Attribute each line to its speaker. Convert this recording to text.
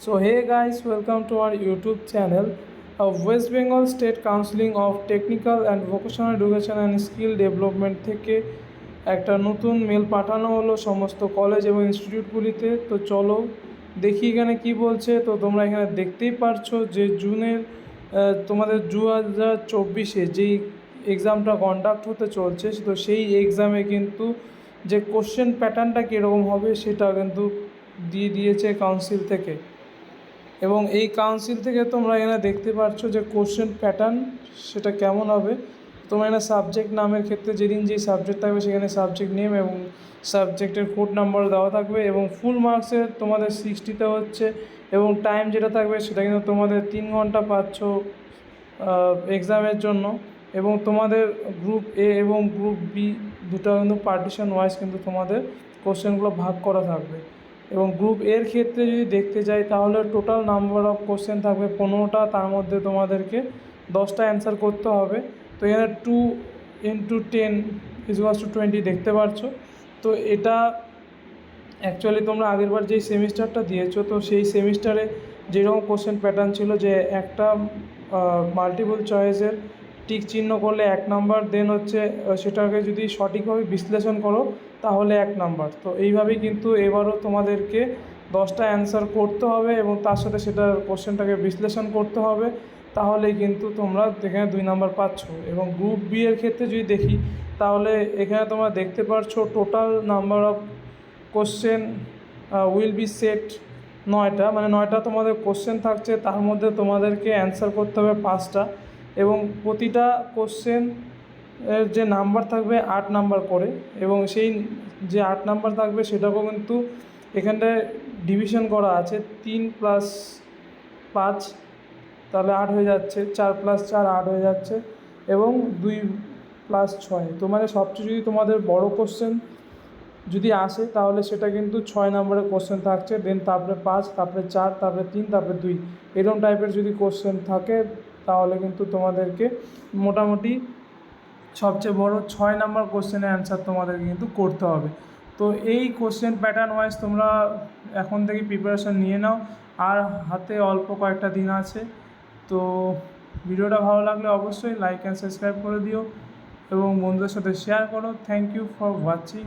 Speaker 1: Hey guys, welcome to our YouTube channel of West Bengal State Counseling of Technical and Vocational Education and Skill Development থেকে একটা নতুন mail পাঠানো হলো সমস্ত college এবং ইনস্টিটিউটগুলিতে তো চলো দেখি এখানে কি বলছে। তো তোমরা এখানে দেখতেই পারছ যে জুনের তোমাদের দু হাজার চব্বিশে যেই এক্সামটা কন্ডাক্ট হতে চলছে তো সেই এক্সামে কিন্তু যে কোশ্চেন প্যাটার্নটা কীরকম হবে সেটা কিন্তু দিয়ে দিয়েছে কাউন্সিল থেকে। এবং এই কাউন্সিল থেকে তোমরা এখানে দেখতে পাচ্ছ যে কোশ্চেন প্যাটার্ন সেটা কেমন হবে। তোমরা এখানে সাবজেক্ট নামের ক্ষেত্রে যেদিন যেই সাবজেক্ট থাকবে সেখানে সাবজেক্ট নেম এবং সাবজেক্টের কোড নাম্বার দেওয়া থাকবে এবং ফুল মার্কসের তোমাদের সিক্সটিতে হচ্ছে এবং টাইম যেটা থাকবে সেটা কিন্তু তোমাদের তিন ঘণ্টা পাচ্ছ এক্সামের জন্য এবং তোমাদের গ্রুপ এ এবং গ্রুপ বি দুটো কিন্তু পার্টিশন ওয়াইজ কিন্তু তোমাদের কোশ্চেনগুলো ভাগ করা থাকবে। এবং গ্রুপ এর ক্ষেত্রে যদি দেখতে যাই, তাহলে টোটাল নাম্বার অফ কোশ্চেন থাকবে পনেরোটা। তার মধ্যে তোমাদেরকে দশটা অ্যান্সার করতে হবে। তো এখানে টু ইন্টু টেন ইজুয়াস টু টোয়েন্টি দেখতে পাচ্ছ তো এটা অ্যাকচুয়ালি তোমরা আগেরবার যেই সেমিস্টারটা দিয়েছ, তো সেই সেমিস্টারে যেরকম কোশ্চেন প্যাটার্ন ছিল যে একটা মাল্টিপল চয়েসের টিক চিহ্ন করলে এক নাম্বার দেন হচ্ছে সেটাকে যদি সঠিকভাবে বিশ্লেষণ করো তাহলে এক নাম্বার। তো এইভাবেই কিন্তু এবারও তোমাদেরকে দশটা অ্যান্সার করতে হবে এবং তার সাথে সেটার কোশ্চেনটাকে বিশ্লেষণ করতে হবে। তাহলেই কিন্তু তোমরা এখানে দুই নাম্বার পাচ্ছ এবং গ্রুপ বি এর ক্ষেত্রে যদি দেখি, তাহলে এখানে তোমরা দেখতে পাচ্ছ total number of question will be set নয়টা। মানে নয়টা তোমাদের কোশ্চেন থাকছে, তার মধ্যে তোমাদেরকে অ্যান্সার করতে হবে পাঁচটা এবং প্রতিটা কোশ্চেন এর যে নাম্বার থাকবে আট নাম্বার করে এবং সেই যে আট নাম্বার থাকবে সেটাকেও কিন্তু এখানটায় ডিভিশন করা আছে। তিন প্লাস পাঁচ তাহলে আট হয়ে যাচ্ছে, চার প্লাস চার আট হয়ে যাচ্ছে এবং দুই প্লাস ছয়। তো মানে সবচেয়ে যদি তোমাদের বড় কোশ্চেন যদি আসে তাহলে সেটা কিন্তু ছয় নম্বরের কোশ্চেন থাকছে। দেন তারপরে পাঁচ, তারপরে চার, তারপরে তিন, তারপরে দুই। এরকম টাইপের যদি কোশ্চেন থাকে তাহলে কিন্তু তোমাদেরকে মোটামুটি সবচেয়ে বড় ছয় নম্বর কোশ্চেনের অ্যান্সার তোমাদেরকে কিন্তু করতে হবে। তো এই কোশ্চেন প্যাটার্ন ওয়াইজ তোমরা এখন থেকে প্রিপারেশন নিয়ে নাও। আর হাতে অল্প কয়েকটা দিন আছে। তো ভিডিওটা ভালো লাগলে অবশ্যই লাইক অ্যান্ড সাবস্ক্রাইব করে দিও। এবং বন্ধুদের সাথে শেয়ার করো। Thank you for watching